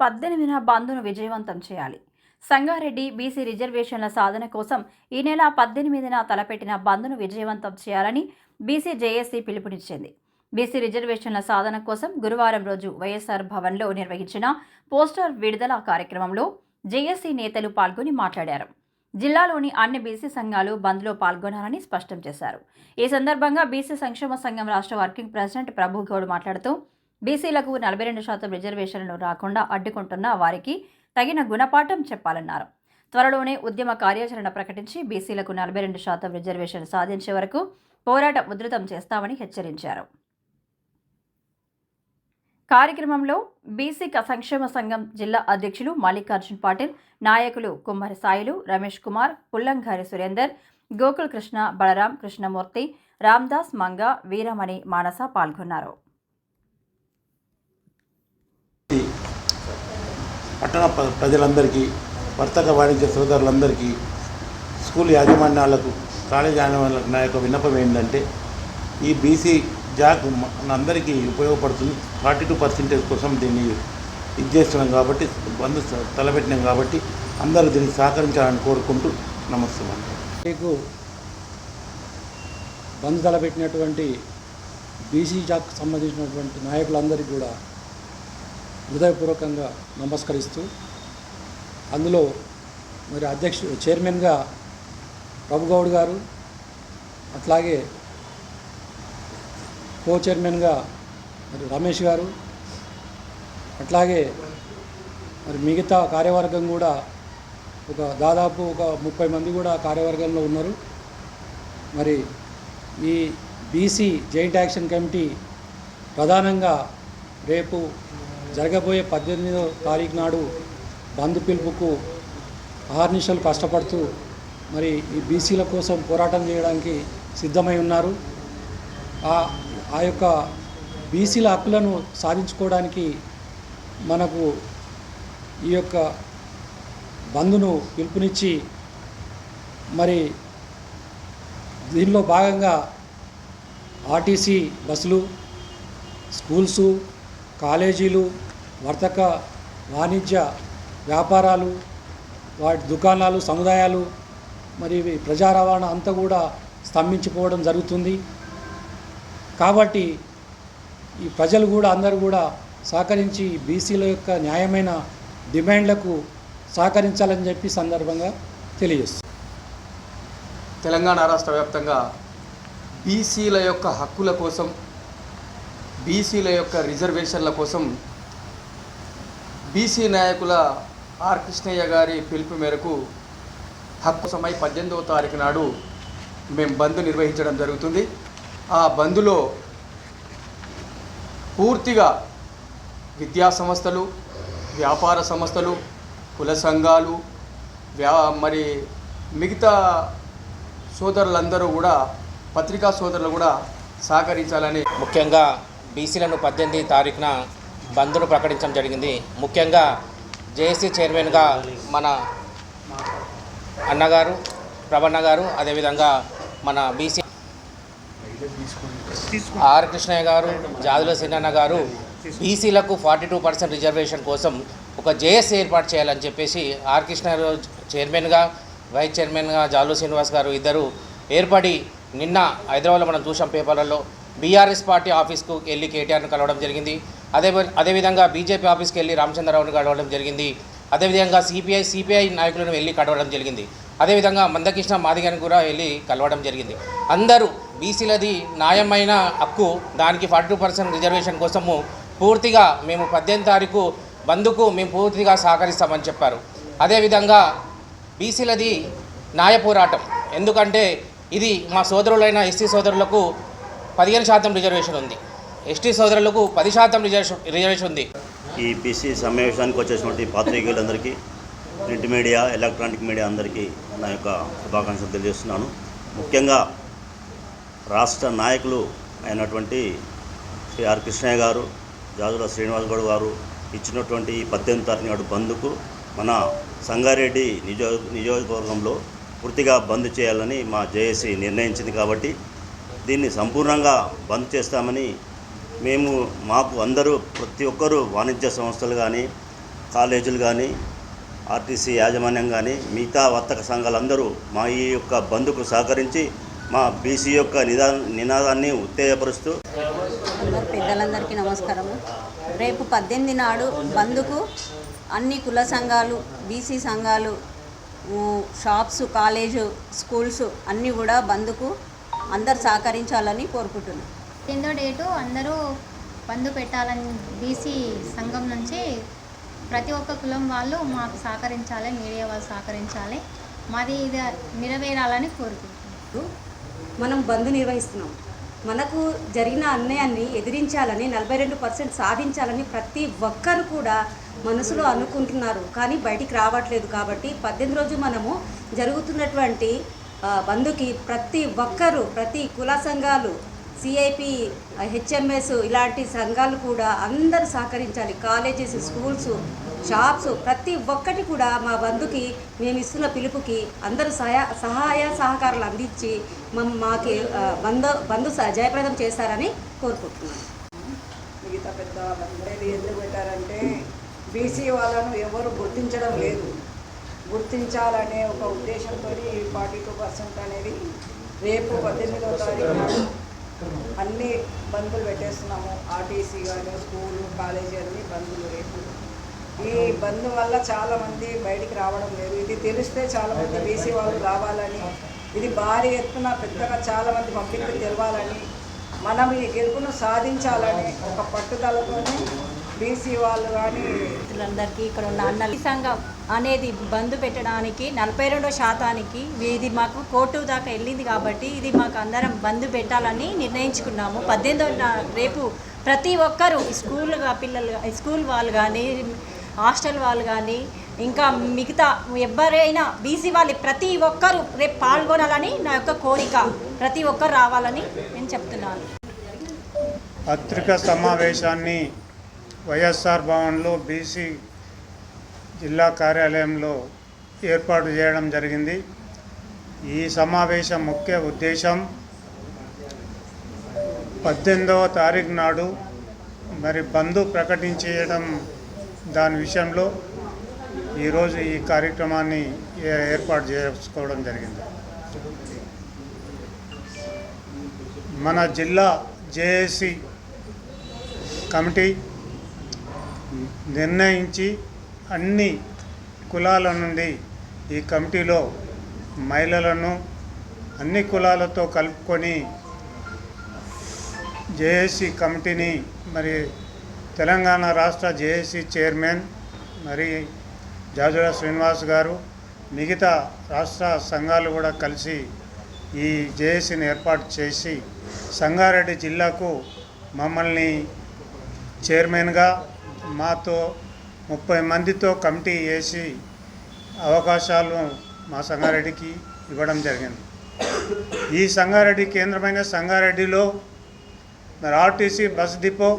పద్దెనిమిదిన బంద్ను విజయవంతం చేయాలి. సంగారెడ్డి బీసీ రిజర్వేషన్ల సాధన కోసం ఈ నెల పద్దెనిమిదిన తలపెట్టిన బంద్ను విజయవంతం చేయాలని బీసీ జేఏసీ పిలుపునిచ్చింది. బీసీ రిజర్వేషన్ల సాధన కోసం గురువారం రోజు వైఎస్ఆర్ భవన్లో నిర్వహించిన పోస్టర్ విడుదల కార్యక్రమంలో జేఏసీ నేతలు పాల్గొని మాట్లాడారు. జిల్లాలోని అన్ని బీసీ సంఘాలు బంద్లో పాల్గొనాలని స్పష్టం చేశారు. ఈ సందర్భంగా బీసీ సంక్షేమ సంఘం రాష్ట్ర వర్కింగ్ ప్రెసిడెంట్ ప్రభు గౌడ్ మాట్లాడుతూ బీసీలకు నలభై రెండు శాతం రిజర్వేషన్లు రాకుండా అడ్డుకుంటున్న వారికి తగిన గుణపాఠం చెప్పాలన్నారు. త్వరలోనే ఉద్యమ కార్యాచరణ ప్రకటించి బీసీలకు నలభై రెండు శాతం రిజర్వేషన్ సాధించే వరకు పోరాటం ఉధృతం చేస్తామని హెచ్చరించారు. కార్యక్రమంలో బీసీ సంక్షేమ సంఘం జిల్లా అధ్యక్షులు మల్లికార్జున్ పాటిల్ నాయకులు కుమ్మరి సాయిలు రమేష్ కుమార్ పుల్లంఘారి సురేందర్ గోకుల్ కృష్ణ బలరాం కృష్ణమూర్తి రామ్దాస్ మంగ వీరమణి మానస పాల్గొన్నారు. పట్టణ ప్రజలందరికీ వర్తక వాణిజ్య సోదరులందరికీ స్కూల్ యాజమాన్యాలకు కాలేజ్ యాజమాన్యాలకు నా యొక్క విన్నపం ఏంటంటే ఈ బీసీ జాక్ మన అందరికీ ఉపయోగపడుతుంది. ఫార్టీ టూ పర్సెంటేజ్ కోసం దీన్ని ఇది చేస్తున్నాం కాబట్టి బంధు తలపెట్టినాం కాబట్టి అందరూ దీన్ని సహకరించాలని కోరుకుంటూ నమస్తున్నాను మీకు బంద్ తలపెట్టినటువంటి బీసీ జాక్ సంబంధించినటువంటి నాయకులందరికీ కూడా హృదయపూర్వకంగా నమస్కరిస్తూ అందులో మరి అధ్యక్షు చైర్మన్గా ప్రభుగౌడ్ గారు అట్లాగే కో చైర్మన్గా మరి రమేష్ గారు అట్లాగే మరి మిగతా కార్యవర్గం కూడా ఒక దాదాపు ఒక ముప్పై మంది కూడా కార్యవర్గంలో ఉన్నారు. మరి ఈ బీసీ జాయింట్ యాక్షన్ కమిటీ ప్రధానంగా రేపు జరగబోయే పద్దెనిమిదో తారీఖు నాడు బంధు పిలుపుకు ఆహర్నిశలు కష్టపడుతూ మరి ఈ బీసీల కోసం పోరాటం చేయడానికి సిద్ధమై ఉన్నారు. ఆ ఆ యొక్క బీసీల హక్కులను సాధించుకోవడానికి మనకు ఈ యొక్క బంధును పిలుపునిచ్చి మరి దీనిలో భాగంగా ఆర్టీసీ బస్సులు స్కూల్సు కాలేజీలు వర్తక వాణిజ్య వ్యాపారాలు వాటి దుకాణాలు సముదాయాలు మరి ప్రజా రవాణా అంతా కూడా స్తంభించిపోవడం జరుగుతుంది. కాబట్టి ఈ ప్రజలు కూడా అందరూ కూడా సహకరించి బీసీల యొక్క న్యాయమైన డిమాండ్లకు సహకరించాలని చెప్పి సందర్భంగా తెలియజేస్తుంది తెలంగాణ రాష్ట్ర వ్యాప్తంగా బీసీల యొక్క హక్కుల కోసం బీసీల యొక్క రిజర్వేషన్ల కోసం బీసీ నాయకుల ఆర్ కృష్ణయ్య గారి పిలుపు మేరకు హక్కు సమయ పద్దెనిమిదవ తారీఖు నాడు మేము బంద్ నిర్వహించడం జరుగుతుంది. ఆ బంద్లో పూర్తిగా విద్యా సంస్థలు వ్యాపార సంస్థలు కుల సంఘాలు వ్యా మరి మిగతా సోదరులందరూ కూడా పత్రికా సోదరులు కూడా సహకరించాలని ముఖ్యంగా బీసీలను పద్దెనిమిది తారీఖున బంద్ను ప్రకటించడం జరిగింది. ముఖ్యంగా జేఏసీ చైర్మన్గా మన అన్నగారు ప్రభన్న గారు అదేవిధంగా మన బీసీ ఆర్ కృష్ణయ్య గారు జాదుల సిన్నన్న గారు బీసీలకు ఫార్టీ టూ పర్సెంట్ రిజర్వేషన్ కోసం ఒక జేఎస్ ఏర్పాటు చేయాలని చెప్పేసి ఆర్ కృష్ణ చైర్మన్గా వైస్ చైర్మన్గా జాలు శ్రీనివాస్ గారు ఇద్దరు ఏర్పడి నిన్న హైదరాబాద్లో మనం చూసాం పేపర్లలో బీఆర్ఎస్ పార్టీ ఆఫీస్కు వెళ్ళి కేటీఆర్ను కలవడం జరిగింది. అదే అదేవిధంగా బీజేపీ ఆఫీస్కి వెళ్ళి రామచంద్రరావును కలవడం జరిగింది. అదేవిధంగా సిపిఐ సిపిఐ నాయకులను వెళ్ళి కలవడం జరిగింది. అదేవిధంగా మందకృష్ణ మాదిగని కూడా వెళ్ళి కలవడం జరిగింది. అందరూ బీసీలది న్యాయమైన హక్కు దానికి ఫార్టీ పర్సెంట్ రిజర్వేషన్ కోసము పూర్తిగా మేము పద్దెనిమిది తారీఖు బంద్కు మేము పూర్తిగా సహకరిస్తామని చెప్పారు. అదేవిధంగా బీసీలది న్యాయ పోరాటం. ఎందుకంటే ఇది మా సోదరులైన ఎస్సీ సోదరులకు పదిహేను శాతం రిజర్వేషన్ ఉంది. ఎస్టీ సోదరులకు పది శాతం రిజర్వేషన్ రిజర్వేషన్ ఉంది. ఈ పీసీ సమావేశానికి వచ్చేసినటువంటి పాత్రికేయులందరికీ ప్రింట్ మీడియా ఎలక్ట్రానిక్ మీడియా అందరికీ నా యొక్క శుభాకాంక్షలు తెలియజేస్తున్నాను. ముఖ్యంగా రాష్ట్ర నాయకులు అయినటువంటి శ్రీ ఆర్ కృష్ణయ్య గారు జాజుల శ్రీనివాస్ గౌడ్ గారు ఇచ్చినటువంటి ఈ పద్దెనిమిది తారీఖు నాడు బంద్కు మన సంగారెడ్డి నిజో నియోజకవర్గంలో పూర్తిగా బంద్ చేయాలని మా జేఏసీ నిర్ణయించింది కాబట్టి దీన్ని సంపూర్ణంగా బంద్ చేస్తామని మేము మాకు అందరూ ప్రతి ఒక్కరూ వాణిజ్య సంస్థలు కానీ కాలేజీలు కానీ ఆర్టీసీ యాజమాన్యం కానీ మిగతా వర్తక సంఘాలందరూ మా ఈ యొక్క బంద్కు సహకరించి మా బీసీ యొక్క నిదా నినాదాన్ని ఉత్తేజపరుస్తూ పెద్దలందరికీ నమస్కారము. రేపు పద్దెనిమిది నాడు బంద్కు అన్ని కుల సంఘాలు బీసీ సంఘాలు షాప్స్ కాలేజు స్కూల్స్ అన్నీ కూడా బంద్కు అందరు సహకరించాలని కోరుకుంటున్నాను ఎనిమిదో డేటు అందరూ బంధు పెట్టాలని బీసీ సంఘం నుంచి ప్రతి ఒక్క కులం వాళ్ళు మాకు సహకరించాలి మీడియా వాళ్ళు సహకరించాలి. మాది ఇది నెరవేరాలని కోరుకుంటున్నాం. మనం బంద్ నిర్వహిస్తున్నాం. మనకు జరిగిన అన్యాయాన్ని ఎదిరించాలని నలభై రెండు పర్సెంట్ సాధించాలని ప్రతి ఒక్కరు కూడా మనసులో అనుకుంటున్నారు. కానీ బయటికి రావట్లేదు కాబట్టి పద్దెనిమిది రోజు మనము జరుగుతున్నటువంటి బంధుకి ప్రతి ఒక్కరు ప్రతి కుల సంఘాలు సిఐపి హెచ్ఎంఎస్ ఇలాంటి సంఘాలు కూడా అందరూ సహకరించాలి. కాలేజెస్ స్కూల్స్ షాప్స్ ప్రతి ఒక్కటి కూడా మా బంధుకి మేము ఇస్తున్న పిలుపుకి అందరూ సహాయ సహాయ సహకారాలు అందించి మమ్ మాకి బంధు బంధు జయప్రదం చేస్తారని కోరుకుంటున్నాను. మిగతా పెద్ద వాళ్ళందరూ ఎందుకు పెట్టారంటే బీసీ వాళ్ళను ఎవరు గుర్తించడం లేదు. గుర్తించాలనే ఒక ఉద్దేశంతో ఫార్టీ టూ పర్సెంట్ అనేది రేపు పద్దెనిమిదవ తారీఖు నాడు అన్ని బందులు పెట్టేస్తున్నాము. ఆర్టీసీ కానీ స్కూలు కాలేజీ అన్ని బందులు రేపు. ఈ బంద్ వల్ల చాలామంది బయటికి రావడం లేదు. ఇది తెలిస్తే చాలామంది బీసీ వాళ్ళు రావాలని ఇది భారీ ఎత్తున పెద్దగా చాలామంది పబ్లిక్ తెలవాలని మనం ఈ గెలుపును సాధించాలని ఒక పట్టుదలతోనే బీసీ వాళ్ళు కానీ అందరికీ ఇక్కడ ఉన్న అన్న సంఘం అనేది బంద్ పెట్టడానికి నలభై రెండో శాతానికి ఇది మాకు కోర్టు దాకా వెళ్ళింది కాబట్టి ఇది మాకు అందరం బంద్ పెట్టాలని నిర్ణయించుకున్నాము. పద్దెనిమిదో రేపు ప్రతి ఒక్కరూ స్కూల్ పిల్లలు స్కూల్ వాళ్ళు కానీ హాస్టల్ వాళ్ళు కానీ ఇంకా మిగతా ఎవరైనా బీసీ వాళ్ళు ప్రతి ఒక్కరూ రేపు పాల్గొనాలని నా యొక్క కోరిక. ప్రతి ఒక్కరు రావాలని నేను చెప్తున్నాను. పత్రికా సమావేశాన్ని వైఎస్ఆర్ భవన్లో బీసీ జిల్లా కార్యాలయంలో ఏర్పాటు చేయడం జరిగింది. ఈ సమావేశం ముఖ్య ఉద్దేశం పద్దెనిమిదవ తారీఖు నాడు మరి బంధు ప్రకటించేయడం దాని విషయంలో ఈరోజు ఈ కార్యక్రమాన్ని ఏ- ఏర్పాటు చేసుకోవడం జరిగింది. మన జిల్లా జేఏసీ కమిటీ నిర్ణయించి అన్ని కులాల నుండి ఈ కమిటీలో మహిళలను అన్ని కులాలతో కలుపుకొని జేఏసీ కమిటీని మరి తెలంగాణ రాష్ట్ర జేఏసీ చైర్మన్ మరి జాజుల శ్రీనివాస్ గారు మిగతా రాష్ట్ర సంఘాలు కూడా కలిసి ఈ జేఏసీని ఏర్పాటు చేసి సంగారెడ్డి జిల్లాకు మమ్మల్ని చైర్మన్గా మాతో ముప్పై మందితో కమిటీ వేసి అవకాశాలు మా సంగారెడ్డికి ఇవ్వడం జరిగింది. ఈ సంగారెడ్డి కేంద్రమైన సంగారెడ్డిలో మరి ఆర్టీసీ బస్ డిపో